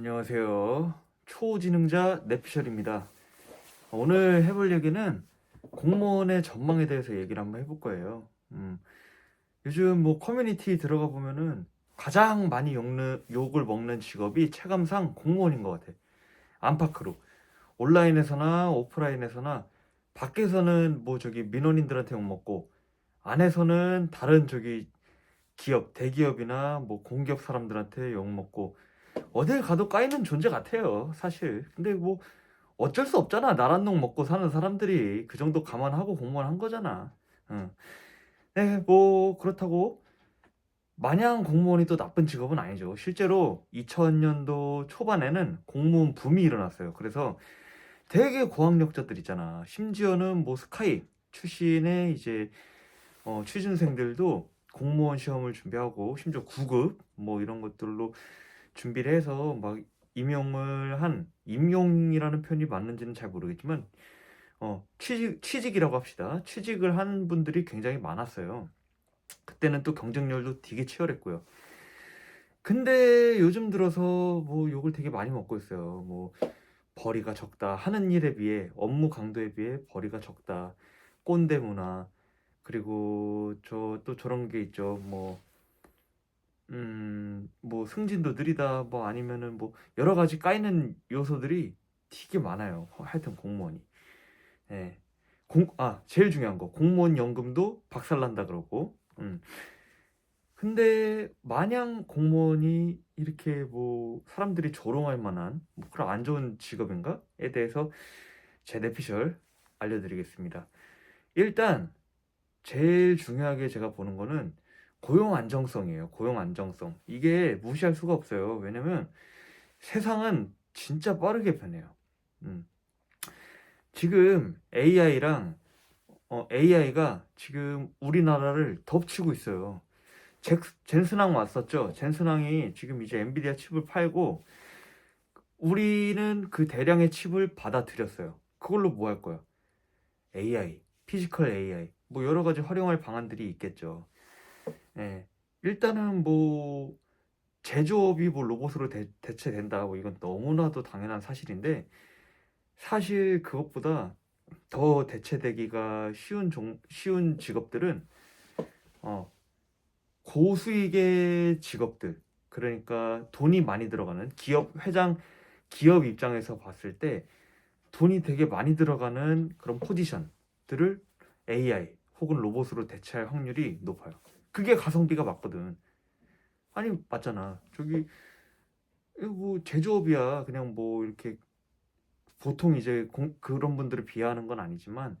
안녕하세요. 초지능자 내피셜입니다. 오늘 해볼 얘기는 공무원의 전망에 대해서 얘기를 한번 해볼 거예요. 음, 요즘 뭐 커뮤니티 들어가 보면은 가장 많이 욕는, 욕을 먹는 직업이 체감상 공무원인 것 같아. 안팎으로. 온라인에서나 오프라인에서나 밖에서는 뭐 저기 민원인들한테 욕 먹고 안에서는 다른 저기 기업, 대기업이나 뭐 공기업 사람들한테 욕 먹고 어딜 가도 까이는 존재 같아요, 사실. 근데 뭐 어쩔 수 없잖아. 나란 놈 먹고 사는 사람들이 그 정도 감안하고 공무원 한 거잖아. 응. 네, 뭐 그렇다고 마냥 공무원이 또 나쁜 직업은 아니죠. 실제로 2000년도 초반에는 공무원 붐이 일어났어요. 그래서 되게 고학력자들 있잖아. 심지어는 뭐 스카이 출신의 이제 어, 취준생들도 공무원 시험을 준비하고 심지어 9급 뭐 이런 것들로 준비를 해서 막 임용을 한 임용이라는 표현이 맞는지는 잘 모르겠지만 어 취직 취직이라고 합시다. 취직을 한 분들이 굉장히 많았어요. 그때는 또 경쟁률도 되게 치열했고요. 근데 요즘 들어서 뭐 욕을 되게 많이 먹고 있어요. 뭐 벌이가 적다. 하는 일에 비해 업무 강도에 비해 벌이가 적다. 꼰대 문화. 그리고 저 또 저런 게 있죠. 뭐 음, 뭐 승진도 느리다, 뭐 아니면은 뭐 여러 가지 까이는 요소들이 되게 많아요. 하여튼 공무원이. 예. 공, 아, 제일 중요한 거. 공무원 연금도 박살난다 그러고. 음. 근데 마냥 공무원이 이렇게 뭐 사람들이 조롱할 만한 뭐 그런 안 좋은 직업인가에 대해서 제 내피셜 알려드리겠습니다. 일단 제일 중요하게 제가 보는 거는 고용 안정성이에요. 고용 안정성. 이게 무시할 수가 없어요. 왜냐면 세상은 진짜 빠르게 변해요. 음. 지금 AI랑 어, AI가 지금 우리나라를 덮치고 있어요. 잭, 젠슨왕 왔었죠. 젠슨왕이 지금 이제 엔비디아 칩을 팔고 우리는 그 대량의 칩을 받아들였어요. 그걸로 뭐 할 거야? AI, 피지컬 AI, 뭐 여러 가지 활용할 방안들이 있겠죠. 예. 일단은 뭐 제조업이 뭐 로봇으로 대, 대체된다. 뭐 이건 너무나도 당연한 sa실인데 사실 그것보다 더 대체되기가 쉬운 종, 쉬운 직업들은 어, 고수익의 직업들. 그러니까 돈이 많이 들어가는 기업 회장 기업 입장에서 봤을 때 돈이 되게 많이 들어가는 그런 포지션들을 AI 혹은 로봇으로 대체할 확률이 높아요. 그게 가성비가 맞거든. 아니 맞잖아. 저기 뭐 제조업이야. 그냥 뭐 이렇게 보통 이제 공- 그런 분들을 비하하는 건 아니지만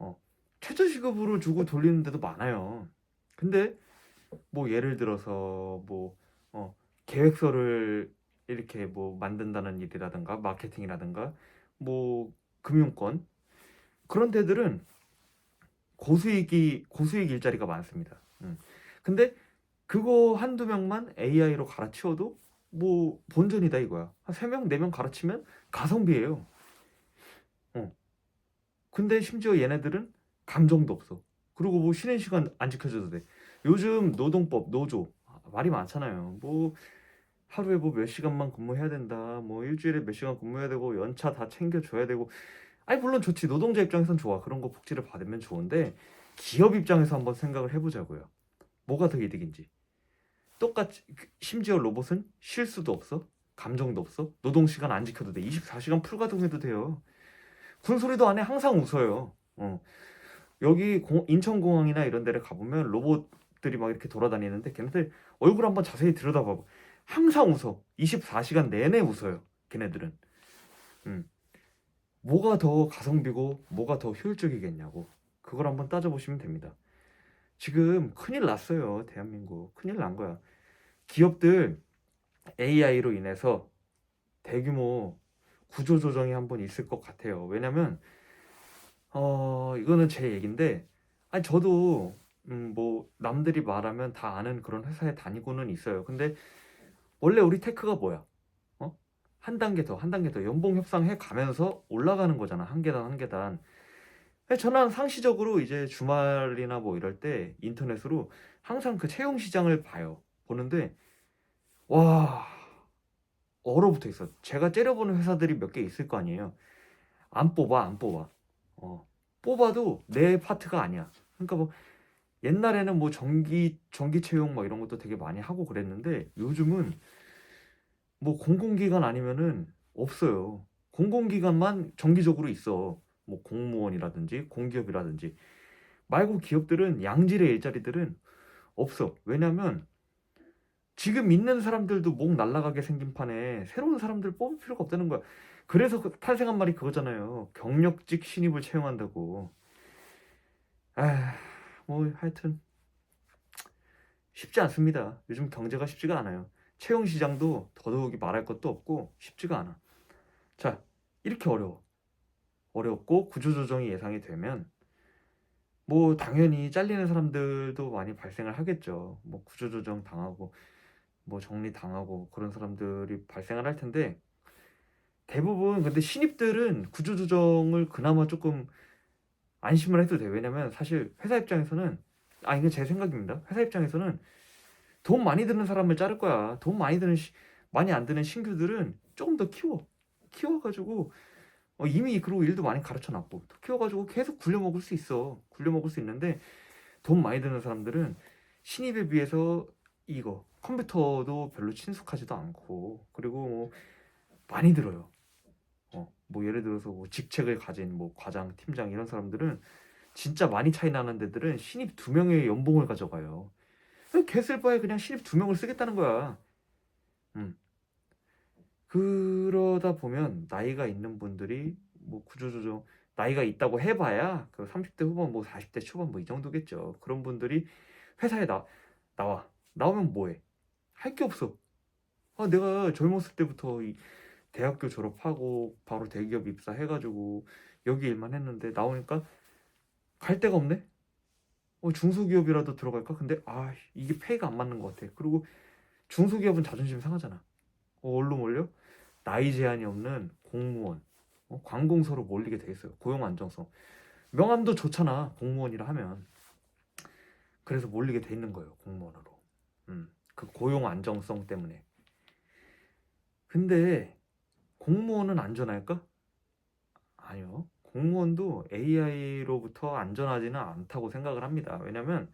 어, 최저시급으로 주고 돌리는 데도 많아요. 근데 뭐 예를 들어서 뭐 어, 계획서를 이렇게 뭐 만든다는 일이라든가 마케팅이라든가 뭐 금융권 그런 데들은 고수익이 고수익 일자리가 많습니다. 음. 근데 그거 한두 명만 AI로 갈아치워도 뭐 본전이다 이거야. 한 세 명, 네 명 갈아치면 가성비예요. 어. 근데 심지어 얘네들은 감정도 없어. 그리고 뭐 쉬는 시간 안 지켜줘도 돼. 요즘 노동법, 노조 아, 말이 많잖아요. 뭐 하루에 뭐 몇 시간만 근무해야 된다. 뭐 일주일에 몇 시간 근무해야 되고 연차 다 챙겨줘야 되고. 아니 물론 좋지. 노동자 입장에선 좋아. 그런 거 복지를 받으면 좋은데 기업 입장에서 한번 생각을 해보자고요. 뭐가 더 이득인지. 똑같이 그, 심지어 로봇은 쉴 수도 없어. 감정도 없어. 노동 시간 안 지켜도 돼. 24시간 풀가동해도 돼요. 군소리도 안 해. 항상 웃어요. 어. 여기 공- 인천공항이나 이런 데를 가보면 로봇들이 막 이렇게 돌아다니는데 걔네들 얼굴 한번 자세히 들여다봐봐. 항상 웃어. 24시간 내내 웃어요. 걔네들은. 음. 뭐가 더 가성비고 뭐가 더 효율적이겠냐고. 그걸 한번 따져보시면 됩니다. 지금 큰일 났어요. 대한민국. 큰일 난 거야. 기업들 AI로 인해서 대규모 구조조정이 한번 있을 것 같아요. 왜냐면, 어, 이거는 제 얘긴데, 아니, 저도, 음, 뭐, 남들이 말하면 다 아는 그런 회사에 다니고는 있어요. 근데, 원래 우리 테크가 뭐야? 어? 한 단계 더, 한 단계 더 연봉 협상해 가면서 올라가는 거잖아. 한 계단, 한 계단. 저는 상시적으로 이제 주말이나 뭐 이럴 때 인터넷으로 항상 그 채용 시장을 봐요. 보는데, 와, 얼어붙어 있어. 제가 째려보는 회사들이 몇 개 있을 거 아니에요. 안 뽑아, 안 뽑아. 어, 뽑아도 내 파트가 아니야. 그러니까 뭐 옛날에는 뭐 전기 전기 채용 뭐 이런 것도 되게 많이 하고 그랬는데 요즘은 뭐 공공기관 아니면은 없어요. 공공기관만 정기적으로 있어. 뭐 공무원이라든지 공기업이라든지 말고 기업들은 양질의 일자리들은 없어. 왜냐면 지금 있는 사람들도 목 날라가게 생긴 판에 새로운 사람들 뽑을 필요가 없다는 거야. 그래서 그 탄생한 말이 그거잖아요. 경력직 신입을 채용한다고. 아, 뭐 하여튼 쉽지 않습니다. 요즘 경제가 쉽지가 않아요. 채용 시장도 더더욱이 말할 것도 없고 쉽지가 않아. 자, 이렇게 어려워. 어렵고 구조조정이 예상이 되면 뭐 당연히 잘리는 사람들도 많이 발생을 하겠죠. 뭐 구조조정 당하고 뭐 정리 당하고 그런 사람들이 발생을 할 텐데 대부분 근데 신입들은 구조조정을 그나마 조금 안심을 해도 돼. 왜냐면 사실 회사 입장에서는 아 이건 제 생각입니다. 회사 입장에서는 돈 많이 드는 사람을 자를 거야. 돈 많이 드는 시- 많이 안 드는 신규들은 조금 더 키워. 키워가지고 어, 이미 그리고 일도 많이 가르쳐 놨고 또 키워가지고 계속 굴려 먹을 수 있어. 굴려 먹을 수 있는데 돈 많이 드는 사람들은 신입에 비해서 이거 컴퓨터도 별로 친숙하지도 않고 그리고 뭐 많이 들어요. 어, 뭐 예를 들어서 뭐 직책을 가진 뭐 과장, 팀장 이런 사람들은 진짜 많이 차이 나는 데들은 신입 두 명의 연봉을 가져가요. 개쓸 바에 그냥 신입 두 명을 쓰겠다는 거야. 음. 그러다 보면 나이가 있는 분들이 뭐 구조조정 나이가 있다고 해봐야 그 30대 후반 뭐 40대 초반 뭐 이 정도겠죠. 그런 분들이 회사에 나 나와 나오면 뭐해? 할 게 없어. 아 내가 젊었을 때부터 이 대학교 졸업하고 바로 대기업 입사해가지고 여기 일만 했는데 나오니까 갈 데가 없네. 어, 중소기업이라도 들어갈까? 근데 아 이게 페이가 안 맞는 것 같아. 그리고 중소기업은 자존심 상하잖아. 어, 뭘로 몰려? 나이 제한이 없는 공무원, 어, 관공서로 몰리게 돼 있어요. 고용 안정성. 명함도 좋잖아. 공무원이라 하면. 그래서 몰리게 돼 있는 거예요. 공무원으로. 음, 그 고용 안정성 때문에. 근데 공무원은 안전할까? 아니요. 공무원도 AI로부터 안전하지는 않다고 생각을 합니다. 왜냐면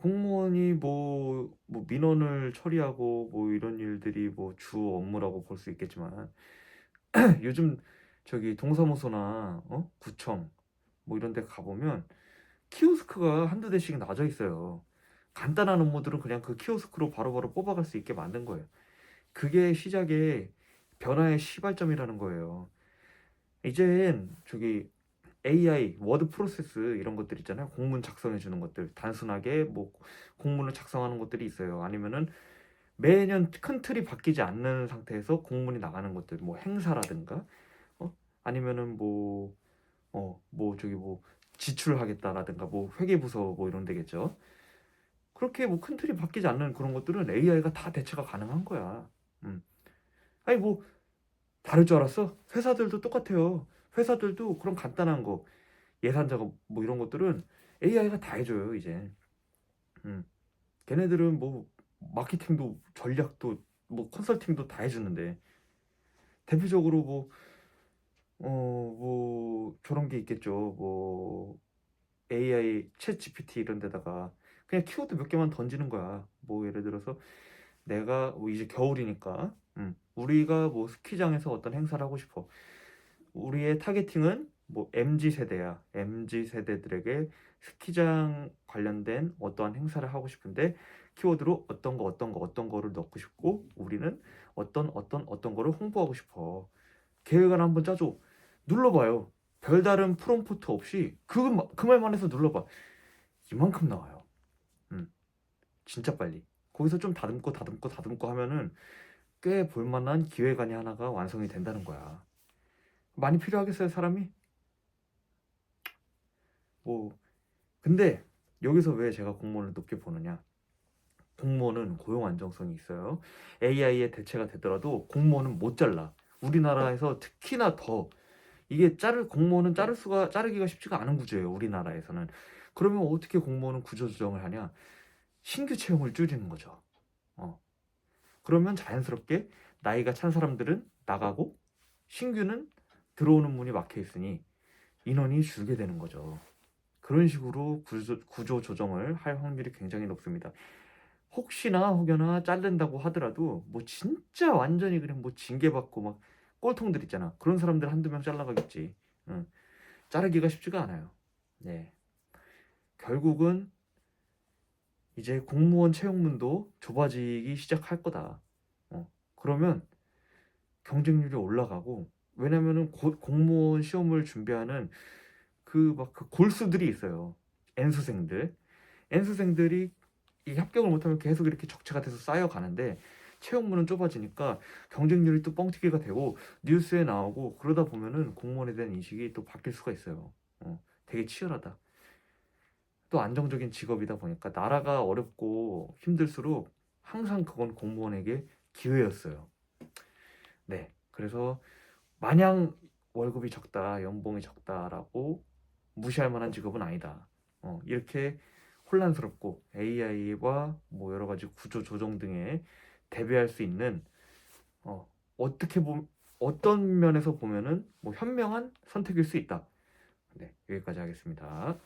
공무원이 뭐, 뭐 민원을 처리하고 뭐 이런 일들이 뭐 주 업무라고 볼 수 있겠지만 요즘 저기 동사무소나 어? 구청 뭐 이런 데 가보면 키오스크가 한두 대씩 놔져 있어요. 간단한 업무들은 그냥 그 키오스크로 바로 바로 뽑아갈 수 있게 만든 거예요. 그게 시작의 변화의 시발점이라는 거예요. 이젠 저기 AI, 워드 프로세스 이런 것들 있잖아요. 공문 작성해 주는 것들. 단순하게 뭐 공문을 작성하는 것들이 있어요. 아니면은 매년 큰 틀이 바뀌지 않는 상태에서 공문이 나가는 것들. 뭐 행사라든가 어? 아니면은 뭐 어, 뭐 저기 뭐 지출하겠다라든가 뭐 회계 부서 뭐 이런 데겠죠. 그렇게 뭐 큰 틀이 바뀌지 않는 그런 것들은 AI가 다 대체가 가능한 거야. 음. 아니 뭐 다를 줄 알았어? 회사들도 똑같아요. 회사들도 그런 간단한 거 예산 작업 뭐 이런 것들은 AI가 다 해줘요 이제. 음. 걔네들은 뭐 마케팅도 전략도 뭐 컨설팅도 다 해주는데 대표적으로 뭐 어 뭐 저런 게 있겠죠. 뭐 AI 챗 GPT 이런 데다가 그냥 키워드 몇 개만 던지는 거야. 뭐 예를 들어서 내가 뭐 이제 겨울이니까 음, 우리가 뭐 스키장에서 어떤 행사를 하고 싶어. 우리의 타겟팅은 뭐 MZ 세대야. MZ 세대들에게 스키장 관련된 어떠한 행사를 하고 싶은데 키워드로 어떤 거 어떤 거 어떤 거를 넣고 싶고 우리는 어떤 어떤 어떤 거를 홍보하고 싶어. 계획을 한번 짜줘. 눌러봐요. 별다른 프롬프트 없이 그, 그 말만 해서 눌러봐. 이만큼 나와요. 음, 진짜 빨리. 거기서 좀 다듬고 다듬고 다듬고 하면은 꽤 볼만한 기획안이 하나가 완성이 된다는 거야. 많이 필요하겠어요, 사람이? 뭐, 근데 여기서 왜 제가 공무원을 높게 보느냐? 공무원은 고용 안정성이 있어요. AI의 대체가 되더라도 공무원은 못 잘라. 우리나라에서 특히나 더 이게 자를 공무원은 자를 수가 자르기가 쉽지가 않은 구조예요. 우리나라에서는. 그러면 어떻게 공무원은 구조 조정을 하냐? 신규 채용을 줄이는 거죠. 어. 그러면 자연스럽게 나이가 찬 사람들은 나가고 신규는 들어오는 문이 막혀 있으니 인원이 줄게 되는 거죠. 그런 식으로 구조, 구조 조정을 할 확률이 굉장히 높습니다. 혹시나 혹여나 자른다고 하더라도 뭐 진짜 완전히 그냥 뭐 징계받고 막 꼴통들 있잖아. 그런 사람들 한두 명 잘라가겠지. 응. 자르기가 쉽지가 않아요. 네. 결국은 이제 공무원 채용문도 좁아지기 시작할 거다. 어, 그러면 경쟁률이 올라가고 왜냐면은 곧 공무원 시험을 준비하는 그 막 그 골수들이 있어요. N수생들. N수생들이 이 합격을 못하면 계속 이렇게 적체가 돼서 쌓여가는데 채용문은 좁아지니까 경쟁률이 또 뻥튀기가 되고 뉴스에 나오고 그러다 보면은 공무원에 대한 인식이 또 바뀔 수가 있어요. 어, 되게 치열하다. 또 안정적인 직업이다 보니까 나라가 어렵고 힘들수록 항상 그건 공무원에게 기회였어요. 네. 그래서 마냥 월급이 적다, 연봉이 적다라고 무시할 만한 직업은 아니다. 어, 이렇게 혼란스럽고 AI와 뭐 여러 가지 구조 조정 등에 대비할 수 있는 어, 어떻게 보 어떤 면에서 보면은 뭐 현명한 선택일 수 있다. 네, 여기까지 하겠습니다.